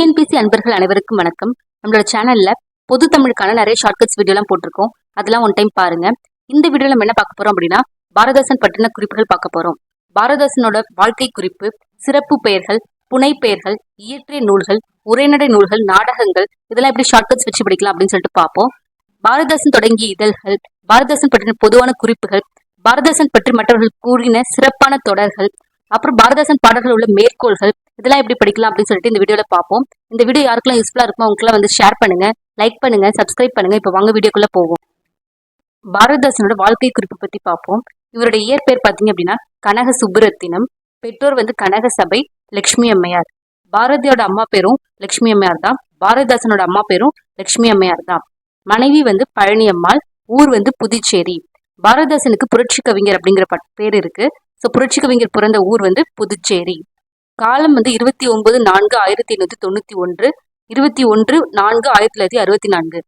TNPSC அன்பர்கள் அனைவருக்கும் வணக்கம். நம்மளோட சேனல்ல பொது தமிழுக்கான நிறைய ஷார்ட்கட்ஸ் வீடியோலாம் போட்டிருக்கோம். அதெல்லாம் ஒன் டைம் பாருங்க. இந்த வீடியோல நம்ம என்ன பார்க்க போறோம் அப்படின்னா பாரதாசன் பற்றின குறிப்புகள் பார்க்க போறோம். பாரதாசனோட வாழ்க்கை குறிப்பு சிறப்பு பெயர்கள் புனை பெயர்கள் இயற்றிய நூல்கள் உரைநடை நூல்கள் நாடகங்கள் இதெல்லாம் எப்படி ஷார்ட்கட்ஸ் வச்சு படிக்கலாம் அப்படின்னு சொல்லிட்டு பார்ப்போம். பாரதாசன் தொடங்கிய இதழ்கள் பாரதாசன் பற்றின பொதுவான குறிப்புகள் பாரதாசன் பற்றி மற்றவர்கள் கூறின சிறப்பான தொடர்கள் அப்புறம் பாரதாசன் பாடல்கள் உள்ள மேற்கோள்கள் இதெல்லாம் எப்படி படிக்கலாம் அப்படின்னு சொல்லிட்டு இந்த வீடியோல பார்ப்போம். இந்த வீடியோ யாருக்கெல்லாம் யூஸ்ஃபுல்லா இருக்கும் அவங்களுக்குலாம் வந்து ஷேர் பண்ணுங்க லைக் பண்ணுங்க சப்ஸ்கிரைப் பண்ணுங்க. இப்போ வாங்க வீடியோக்குள்ள போவோம். பாரதிதாசனோட வாழ்க்கை குறிப்பு பத்தி பார்ப்போம். இவருடைய இயற்பெயர் பார்த்தீங்க அப்படின்னா கனக சுப்புரத்தினம். பெற்றோர் வந்து கனக சபை லக்ஷ்மி அம்மையார். பாரதியோட அம்மா பேரும் லக்ஷ்மி அம்மையார் தான். பாரதிதாசனோட அம்மா பேரும் லட்சுமி அம்மையார் தான். மனைவி வந்து பழனி அம்மாள் ஊர் வந்து புதுச்சேரி. பாரதிதாசனுக்கு புரட்சி கவிஞர் அப்படிங்கிற பட் பேர் இருக்கு. ஸோ புரட்சி கவிஞர் பிறந்த ஊர் வந்து புதுச்சேரி. காலம் வந்து இருபத்தி ஒன்பது நான்கு ஆயிரத்தி எண்ணூற்றி தொண்ணூற்றி ஒன்று இருபத்தி ஒன்று நான்கு ஆயிரத்தி தொள்ளாயிரத்தி அறுபத்தி நான்கு.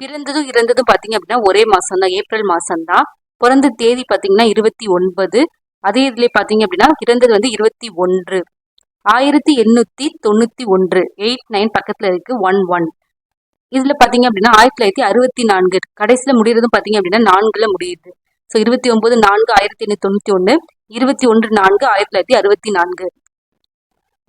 பிறந்ததும் இறந்ததும் பார்த்தீங்க அப்படின்னா ஒரே மாதம் தான் ஏப்ரல் மாதம் தான் பிறந்த தேதி பார்த்தீங்கன்னா இருபத்தி ஒன்பது. அதே இதில் பார்த்தீங்க அப்படின்னா இறந்தது வந்து இருபத்தி ஒன்று. ஆயிரத்தி எண்ணூற்றி தொண்ணூற்றி ஒன்று எயிட் நைன் பக்கத்தில் இருக்குது ஒன் ஒன். இதில் பார்த்தீங்க அப்படின்னா ஆயிரத்தி தொள்ளாயிரத்தி அறுபத்தி நான்கு. கடைசியில் முடிகிறதும் பார்த்தீங்க அப்படின்னா நான்கில் முடியுது. ஸோ இருபத்தி ஒன்பது நான்கு ஆயிரத்தி எண்ணூற்றி தொண்ணூற்றி ஒன்று இருபத்தி ஒன்று நான்கு ஆயிரத்தி தொள்ளாயிரத்தி அறுபத்தி நான்கு.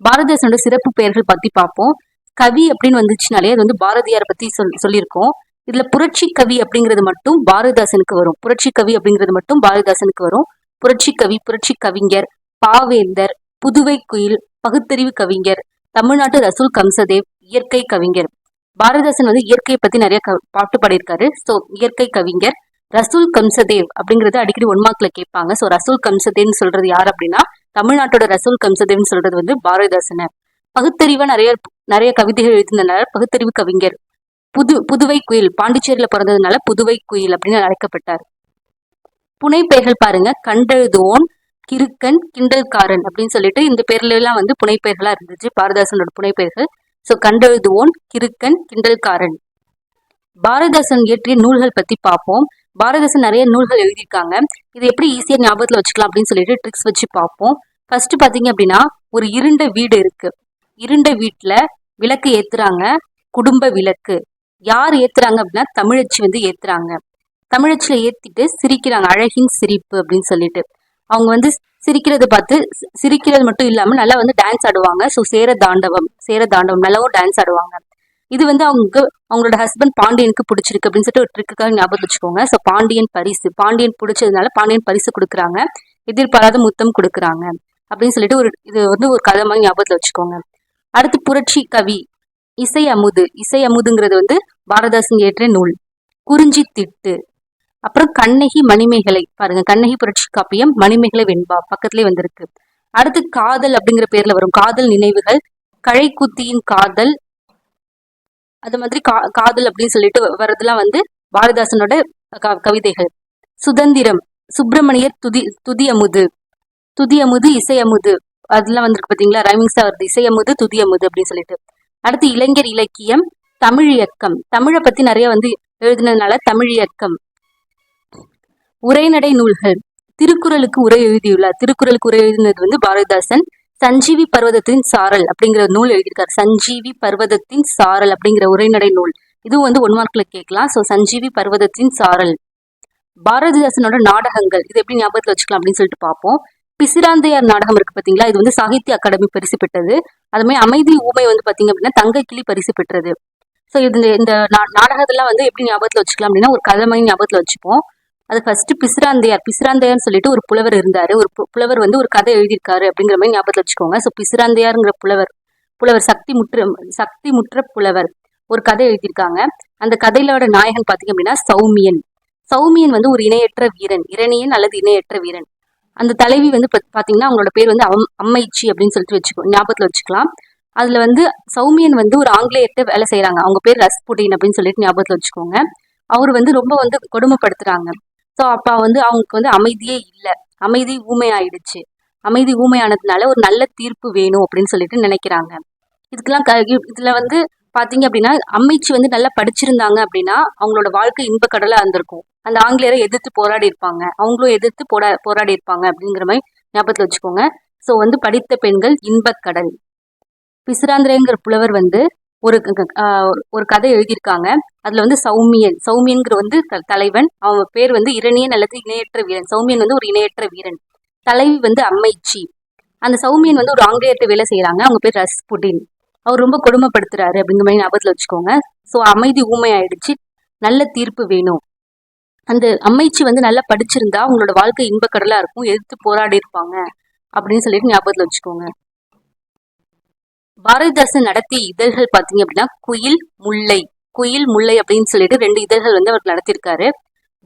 பாரதிதாசனோட சிறப்பு பெயர்கள் பத்தி பார்ப்போம். கவி அப்படின்னு வந்துச்சுனாலே அது வந்து பாரதியார் பத்தி சொல் சொல்லியிருக்கோம். இதுல புரட்சி கவி அப்படிங்கிறது மட்டும் பாரதிதாசனுக்கு வரும். புரட்சி கவி அப்படிங்கிறது மட்டும் பாரதிதாசனுக்கு வரும். புரட்சி கவி புரட்சி கவிஞர் பாவேந்தர் புதுவை குயில் பகுத்தறிவு கவிஞர் தமிழ்நாட்டு ரசூல் கம்சதேவ் இயற்கை கவிஞர். பாரதிதாசன் வந்து இயற்கையை பத்தி நிறைய பாட்டு பாடியிருக்காரு. ஸோ இயற்கை கவிஞர் ரசூல் கம்சதேவ் அப்படிங்கிறது அடிக்கடி ஒன் மார்க்ல கேட்பாங்க. ஸோ ரசூல் கம்சதேவ்னு சொல்றது யார் அப்படின்னா தமிழ்நாட்டோட ரசூல் கம்சதேவ்னு சொல்றது வந்து பாரதிதாசன பகுத்தறிவா நிறைய நிறைய கவிதைகள் எழுதினதுனால பகுத்தறிவு கவிஞர். புது புதுவை குயில் பாண்டிச்சேரியில பிறந்ததுனால புதுவை குயில் அப்படின்னு அழைக்கப்பட்டார். புனை பெயர்கள் பாருங்க. கண்டெழுதுவோன் கிருக்கன் கிண்டல்காரன் அப்படின்னு சொல்லிட்டு இந்த பேர்ல எல்லாம் வந்து புனை பெயர்களா இருந்துச்சு. பாரதாசனோட புனை பெயர்கள். ஸோ கண்டெழுதுவோன் கிருக்கன் கிண்டல்காரன். பாரதாசன் இயற்றிய நூல்கள் பத்தி பார்ப்போம். பாரதிதாசன் நிறைய நூல்கள் எழுதியிருக்காங்க. இது எப்படி ஈஸியாக ஞாபகத்தில் வச்சுக்கலாம் அப்படின்னு சொல்லிட்டு ட்ரிக்ஸ் வச்சு பார்ப்போம். ஃபர்ஸ்ட் பார்த்தீங்க அப்படின்னா ஒரு இருண்ட வீடு இருக்கு. இருண்ட வீட்டில் விளக்கு ஏத்துறாங்க. குடும்ப விளக்கு. யார் ஏத்துறாங்க அப்படின்னா தமிழச்சி வந்து ஏத்துறாங்க. தமிழச்சியில் ஏத்திட்டு சிரிக்கிறாங்க. அழகின் சிரிப்பு அப்படின்னு சொல்லிட்டு. அவங்க வந்து சிரிக்கிறது பார்த்து சிரிக்கிறது மட்டும் இல்லாமல் நல்லா வந்து டான்ஸ் ஆடுவாங்க. ஸோ சேர தாண்டவம் சேர தாண்டவம் நல்லாவும் டான்ஸ் ஆடுவாங்க. இது வந்து அவங்க அவங்களோட ஹஸ்பண்ட் பாண்டியனுக்கு பிடிச்சிருக்கு அப்படின்னு சொல்லிட்டு ஒரு ட்ரிக்குக்காக ஞாபகம் வச்சுக்கோங்க. ஸோ பாண்டியன் பரிசு. பாண்டியன் பிடிச்சதுனால பாண்டியன் பரிசு கொடுக்குறாங்க. எதிர்பாராத முத்தம் கொடுக்குறாங்க. அப்படின்னு சொல்லிட்டு ஒரு இது வந்து ஒரு கதை மாதிரி ஞாபகத்தில் வச்சுக்கோங்க. அடுத்து புரட்சி கவி. இசை அமுது. இசை அமுதுங்கிறது வந்து பாரதாசன் ஏற்ற நூல். குறிஞ்சி திட்டு. அப்புறம் கண்ணகி மணிமேகலை. பாருங்க கண்ணகி புரட்சி காப்பியம் மணிமேகலை வெண்பா பக்கத்துலேயே வந்திருக்கு. அடுத்து காதல் அப்படிங்கிற பேர்ல வரும். காதல் நினைவுகள். கழைக்குத்தியின் காதல் அது மாதிரி கா காதல் அப்படின்னு சொல்லிட்டு வர்றதுலாம் வந்து பாரதிதாசனோட கவிதைகள். சுதந்திரம் சுப்பிரமணியர் துதி துதி அமுது துதி அமுது இசை அமுது அதெல்லாம் வந்திருக்கு பார்த்தீங்களா? ரைமிங்ஸா வருது. இசை அமுது துதி அமுது அப்படின்னு சொல்லிட்டு. அடுத்து இளைஞர் இலக்கியம் தமிழ் இயக்கம். தமிழை பத்தி நிறைய வந்து எழுதினதுனால தமிழ் இயக்கம். உரைநடை நூல்கள். திருக்குறளுக்கு உரை எழுதியுள்ளார். திருக்குறளுக்கு உரை எழுதினது வந்து பாரதிதாசன். சஞ்சீவி பர்வதத்தின் சாரல் அப்படிங்கிற நூல் எழுதியிருக்காரு. சஞ்சீவி பர்வதத்தின் சாரல் அப்படிங்கிற உரைநடை நூல். இதுவும் வந்து ஒன் மார்க்ல கேட்கலாம். ஸோ சஞ்சீவி பர்வதத்தின் சாரல். பாரதிதாசனோட நாடகங்கள். இது எப்படி ஞாபகத்தில் வச்சுக்கலாம் அப்படின்னு சொல்லிட்டு பார்ப்போம். பிசிராந்தையார் நாடகம் இருக்கு பாத்தீங்களா இது வந்து சாகித்ய அகாடமி பரிசு பெற்றது. அதுமாதிரி அமைதி ஊமை வந்து பாத்தீங்க அப்படின்னா தங்க கிளி பரிசு பெற்றது. ஸோ இது இந்த நாடகத்தெல்லாம் வந்து எப்படி ஞாபகத்தில் வச்சுக்கலாம் அப்படின்னா ஒரு கதை மாதிரி ஞாபகத்தில் வச்சுப்போம். அது ஃபர்ஸ்ட் பிசிராந்தையார் பிசிராந்தையார்னு சொல்லிட்டு ஒரு புலவர் இருந்தார். ஒரு புலவர் வந்து ஒரு கதை எழுதியிருக்காரு அப்படிங்கிற மாதிரி ஞாபகத்தில் வச்சுக்கோங்க. ஸோ பிசிராந்தையாருங்கிற புலவர் புலவர் சக்தி முற்ற சக்தி முற்ற புலவர் ஒரு கதை எழுதியிருக்காங்க. அந்த கதையிலோட நாயகன் பார்த்தீங்க அப்படின்னா சௌமியன். சௌமியன் வந்து ஒரு இணையற்ற வீரன் இரணியன் அல்லது இணையற்ற வீரன். அந்த தலைவி வந்து பார்த்தீங்கன்னா அவங்களோட பேர் வந்து அம் அம்மைச்சி அப்படின்னு சொல்லிட்டு வச்சுக்கோ ஞாபகத்தில் வச்சுக்கலாம். அதில் வந்து சௌமியன் வந்து ஒரு ஆங்கிலேயர்கிட்ட வேலை செய்கிறாங்க அவங்க பேர் ரஸ்புடின் அப்படின்னு சொல்லிட்டு ஞாபகத்தில் வச்சுக்கோங்க. அவர் வந்து ரொம்ப வந்து கொடுமைப்படுத்துறாங்க. ஸோ அப்போ வந்து அவங்களுக்கு வந்து அமைதியே இல்லை. அமைதி ஊமையாயிடுச்சு. அமைதி ஊமையானதுனால ஒரு நல்ல தீர்ப்பு வேணும் அப்படின்னு சொல்லிட்டு நினைக்கிறாங்க. இதுக்கெல்லாம் க இதில் வந்து பார்த்தீங்க அப்படின்னா அமைச்சு வந்து நல்லா படிச்சிருந்தாங்க அப்படின்னா அவங்களோட வாழ்க்கை இன்ப கடலாக இருந்திருக்கும். அந்த ஆங்கிலேயரை எதிர்த்து போராடி இருப்பாங்க. அவங்களும் எதிர்த்து போரா போராடி இருப்பாங்க அப்படிங்கிற மாதிரி ஞாபகத்தில் வச்சுக்கோங்க. ஸோ வந்து படித்த பெண்கள் இன்பக்கடல் பிசுராந்திரங்கிற புலவர் வந்து ஒரு ஒரு கதை எழுதியிருக்காங்க. அதுல வந்து சௌமியன். சௌமியன்கிற வந்து த- தலைவன். அவன் பேர் வந்து இரணியன் அல்லது இணையற்ற வீரன். சௌமியன் வந்து ஒரு இணையற்ற வீரன். தலைவி வந்து அம்மைச்சி. அந்த சௌமியன் வந்து ஒரு ஆங்கிலேயத்தை வேலை செய்யறாங்க அவங்க பேர் ரஸ்புடின். அவர் ரொம்ப கொடுமைப்படுத்துறாரு அப்படிங்கிற மாதிரி ஞாபகத்துல வச்சுக்கோங்க. ஸோ அமைதி ஊமை ஆயிடுச்சு நல்ல தீர்ப்பு வேணும். அந்த அம்மைச்சி வந்து நல்லா படிச்சிருந்தா அவங்களோட வாழ்க்கை இன்பக்கடலா இருக்கும். எதிர்த்து போராடி இருப்பாங்க. அப்படின்னு சொல்லிட்டு ஞாபகத்துல வச்சுக்கோங்க. பாரதிதாசன் நடத்திய இதழ்கள் பார்த்தீங்க அப்படின்னா குயில் முல்லை குயில் முல்லை அப்படின்னு சொல்லிட்டு ரெண்டு இதழ்கள் வந்து அவர் நடத்தியிருக்காரு.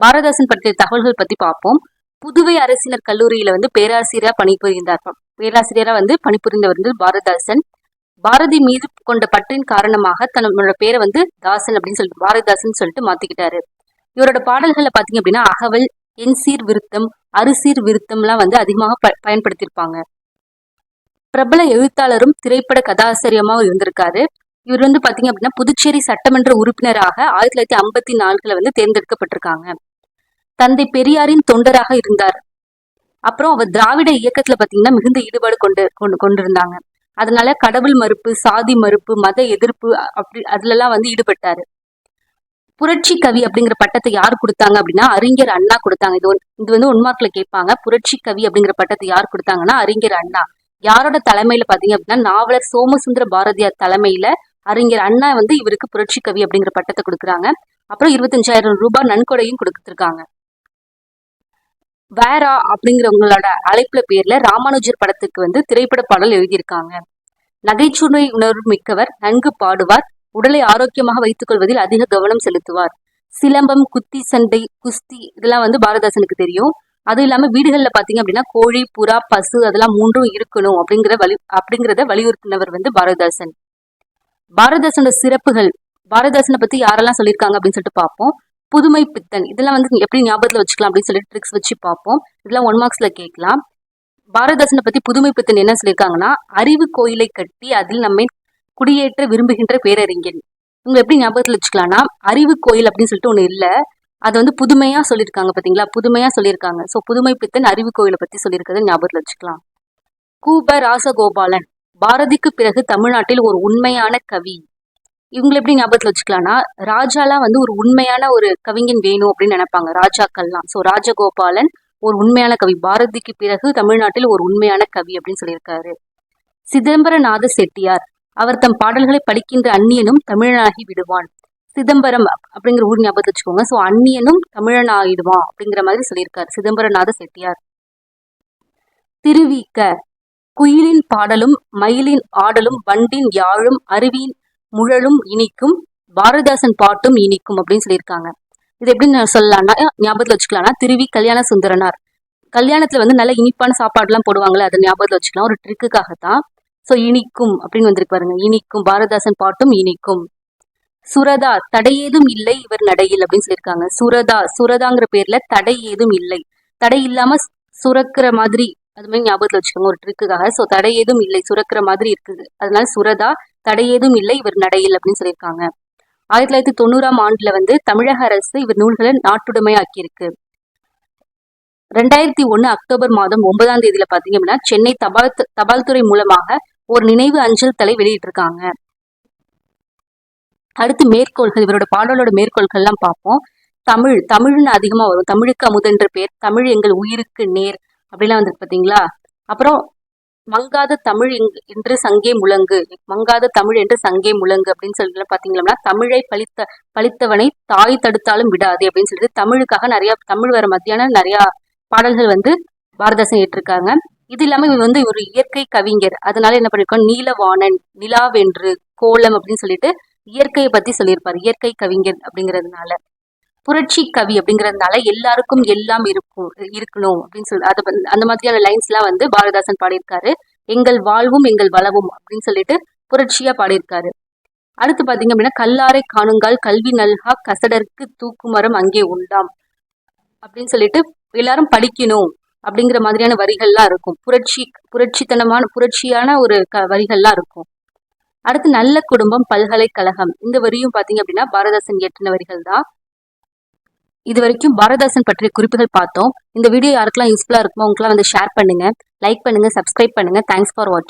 பாரதிதாசன் பற்றிய தகவல்கள் பத்தி பார்ப்போம். புதுவை அரசினர் கல்லூரியில வந்து பேராசிரியரா பணிபுரிந்தார். பேராசிரியரா வந்து பணிபுரிந்தவர் வந்து பாரதிதாசன். பாரதி மீது கொண்ட பற்றின் காரணமாக தன்னோட பேரை வந்து தாசன் அப்படின்னு சொல்லிட்டு பாரதிதாசன் சொல்லிட்டு மாத்திக்கிட்டாரு. இவரோட பாடல்களை பாத்தீங்க அப்படின்னா அகவல் என்சீர் விருத்தம் அரிசீர் விருத்தம்லாம் வந்து அதிகமாக ப பயன்படுத்தியிருப்பாங்க. பிரபல எழுத்தாளரும் திரைப்பட கதாசிரியமாகவும் இருந்திருக்காரு. இவர் வந்து பாத்தீங்க அப்படின்னா புதுச்சேரி சட்டமன்ற உறுப்பினராக ஆயிரத்தி தொள்ளாயிரத்தி ஐம்பத்தி நான்குல வந்து தேர்ந்தெடுக்கப்பட்டிருக்காங்க. தந்தை பெரியாரின் தொண்டராக இருந்தார். அப்புறம் அவர் திராவிட இயக்கத்துல பாத்தீங்கன்னா மிகுந்த ஈடுபாடு கொண்டு கொண்டு கொண்டிருந்தாங்க. அதனால கடவுள் மறுப்பு சாதி மறுப்பு மத எதிர்ப்பு அப்படி அதுலலாம் வந்து ஈடுபட்டாரு. புரட்சி கவி அப்படிங்கிற பட்டத்தை யார் கொடுத்தாங்க அப்படின்னா அறிஞர் அண்ணா கொடுத்தாங்க. இது இது வந்து ஒன்மார்க்ல கேட்பாங்க. புரட்சி கவி அப்படிங்கிற பட்டத்தை யார் கொடுத்தாங்கன்னா அறிஞர் அண்ணா. யாரோட தலைமையில பாத்தீங்க அப்படின்னா நாவலர் சோமசுந்தர பாரதியார் தலைமையில அறிஞர் அண்ணா வந்து இவருக்கு புரட்சி கவி அப்படிங்கிற பட்டத்தை கொடுக்குறாங்க. அப்புறம் இருபத்தஞ்சாயிரம் ரூபாய் நன்கொடையும் கொடுத்துருக்காங்க. வேரா அப்படிங்கிறவங்களோட அழைப்புல பேர்ல ராமானுஜர் படத்துக்கு வந்து திரைப்பட பாடல் எழுதியிருக்காங்க. நகைச்சுவை உணர்வு மிக்கவர் நன்கு பாடுவார் உடலை ஆரோக்கியமாக வைத்துக் கொள்வதில் அதிக கவனம் செலுத்துவார். சிலம்பம் குத்தி சண்டை குஸ்தி இதெல்லாம் வந்து பாரதாசனுக்கு தெரியும். அதுவும் இல்லாம வீடுகள்ல பாத்தீங்க அப்படின்னா கோழி புறா பசு அதெல்லாம் மூன்றும் இருக்கணும் அப்படிங்கிற வலி அப்படிங்கிறத வலியுறுத்தினவர் வந்து பாரதிதாசன். பாரதிதாசனோட சிறப்புகள் பாரதிதாசனை பத்தி யாரெல்லாம் சொல்லியிருக்காங்க அப்படின்னு சொல்லிட்டு பார்ப்போம் புதுமை பித்தன் இதெல்லாம் வந்து எப்படி ஞாபகத்துல வச்சுக்கலாம் அப்படின்னு சொல்லிட்டு ட்ரிக்ஸ் வச்சு பார்ப்போம் இதெல்லாம் ஒன் மார்க்ஸ்ல கேட்கலாம். பாரதிதாசனை பத்தி புதுமை பித்தன் என்ன சொல்லியிருக்காங்கன்னா அறிவு கோயிலை கட்டி அதில் நம்மை குடியேற்ற விரும்புகின்ற பேரறிஞன். இவங்க எப்படி ஞாபகத்துல வச்சுக்கலாம்னா அறிவு கோயில் அப்படின்னு சொல்லிட்டு ஒண்ணு இல்லை. அது வந்து புதுமையா சொல்லியிருக்காங்க பாத்தீங்களா? புதுமையா சொல்லியிருக்காங்க. சோ புதுமை பித்தன் அறிவு கோயிலை பத்தி சொல்லியிருக்கிறத ஞாபகத்துல வச்சுக்கலாம். கூப ராசகோபாலன் பாரதிக்கு பிறகு தமிழ்நாட்டில் ஒரு உண்மையான கவி. இவங்களை எப்படி ஞாபகத்துல வச்சுக்கலாம்னா ராஜாலாம் வந்து ஒரு உண்மையான ஒரு கவிஞன் வேணும் அப்படின்னு நினைப்பாங்க ராஜாக்கள்லாம். சோ ராஜகோபாலன் ஒரு உண்மையான கவி பாரதிக்கு பிறகு தமிழ்நாட்டில் ஒரு உண்மையான கவி அப்படின்னு சொல்லியிருக்காரு. சிதம்பரநாத செட்டியார் அவர் தம் பாடல்களை படிக்கின்ற அந்நியனும் தமிழனாகி விடுவான். சிதம்பரம் அப்படிங்கிற ஊர் ஞாபகத்தை வச்சுக்கோங்க. ஸோ அந்நியனும் தமிழனாகிடுவான் அப்படிங்கிற மாதிரி சொல்லியிருக்காரு. சிதம்பரநாத செட்டியார். திருவிக்க குயிலின் பாடலும் மயிலின் ஆடலும் வண்டின் யாழும் அருவியின் முழலும் இனிக்கும் பாரதிதாசன் பாட்டும் இனிக்கும் அப்படின்னு சொல்லியிருக்காங்க. இது எப்படி நான் சொல்லலாம்னா ஞாபகத்துல வச்சுக்கலாம்னா திருவி கல்யாண சுந்தரனார். கல்யாணத்துல வந்து நல்ல இனிப்பான சாப்பாடுலாம் போடுவாங்களே அதை ஞாபகத்தில் வச்சுக்கலாம். ஒரு ட்ரிக்குக்காகத்தான். ஸோ இனிக்கும் அப்படின்னு வந்திருக்கு பாருங்க. இனிக்கும் பாரதிதாசன் பாட்டும் இனிக்கும். சுரதா தடை ஏதும் இல்லை இவர் நடையில் அப்படின்னு சொல்லியிருக்காங்க. சுரதா சுரதாங்கிற பேர்ல தடை ஏதும் இல்லை. தடை இல்லாம சுரக்கிற மாதிரி அது மாதிரி ஞாபகத்தில் வச்சுக்கோங்க ஒரு ட்ரிக்குக்காக ஸோ தடை ஏதும் இல்லை சுரக்கிற மாதிரி இருக்குது. அதனால சுரதா தடை ஏதும் இல்லை இவர் நடையில் அப்படின்னு சொல்லியிருக்காங்க. ஆயிரத்தி தொள்ளாயிரத்தி தொண்ணூறாம் ஆண்டுல வந்து தமிழக அரசு இவர் நூல்களை நாட்டுடைமையாக்கியிருக்கு. ரெண்டாயிரத்தி ஒன்று அக்டோபர் மாதம் ஒன்பதாம் தேதியில பாத்தீங்க அப்படின்னா சென்னை தபால் தபால் துறை மூலமாக ஒரு நினைவு அஞ்சல் தலை வெளியிட்டிருக்காங்க. அடுத்து மேற்கோள்கள் இவரோட பாடலோட மேற்கோள்கள் எல்லாம் பார்ப்போம். தமிழ் தமிழ்னு அதிகமா வரும். தமிழுக்கு அமுதன்ற பேர் தமிழ் எங்கள் உயிருக்கு நேர் அப்படிலாம் வந்துருக்கு பாத்தீங்களா அப்புறம் மங்காத தமிழ் எங்- என்று சங்கே முழங்கு மங்காத தமிழ் என்று சங்கே முழங்கு அப்படின்னு சொல்லிட்டு பாத்தீங்கன்னா தமிழை பழித்த பழித்தவனை தாய் தடுத்தாலும் விடாது அப்படின்னு சொல்லிட்டு தமிழுக்காக நிறைய தமிழ் வர மத்தியான நிறைய பாடல்கள் வந்து பாரதாசன் ஏற்றிருக்காங்க. இது இல்லாம இவர் வந்து ஒரு இயற்கை கவிஞர். அதனால என்ன பண்ணிருக்கோம் நீலவாணன் நிலாவென்று கோலம் அப்படின்னு சொல்லிட்டு இயற்கையை பத்தி சொல்லியிருப்பார். இயற்கை கவிஞர் அப்படிங்கிறதுனால. புரட்சி கவி அப்படிங்கிறதுனால எல்லாருக்கும் எல்லாம் இருக்கும் இருக்கணும் அப்படின்னு சொல்லி அதை வந்து- அந்த மாதிரியான லைன்ஸ் எல்லாம் வந்து பாரதிதாசன் பாடியிருக்காரு. எங்கள் வாழ்வும் எங்கள் வளவும் அப்படின்னு சொல்லிட்டு புரட்சியா பாடியிருக்காரு. அடுத்து பாத்தீங்க அப்படின்னா கல்லாரை காணுங்கால் கல்வி நல்கா கசடருக்கு தூக்குமரம் அங்கே உண்டாம் அப்படின்னு சொல்லிட்டு எல்லாரும் படிக்கணும் அப்படிங்கிற மாதிரியான வரிகள்லாம் இருக்கும். புரட்சி புரட்சித்தனமான புரட்சியான ஒரு க வரிகள்லாம் இருக்கும். அடுத்து நல்ல குடும்பம் பல்கலைக்கழகம். இந்த வரியும் பாத்தீங்க அப்படின்னா பாரதாசன் இயற்றின வரிகள் தான். இது வரைக்கும் பாரதாசன் பற்றிய குறிப்புகள் பார்த்தோம். இந்த வீடியோ யாருக்கெல்லாம் யூஸ்ஃபுல்லா இருக்குமோ உங்களுக்குலாம் வந்து ஷேர் பண்ணுங்க. லைக் பண்ணுங்க சப்ஸ்கிரைப் பண்ணுங்க. தேங்க்ஸ் ஃபார் வாட்சிங்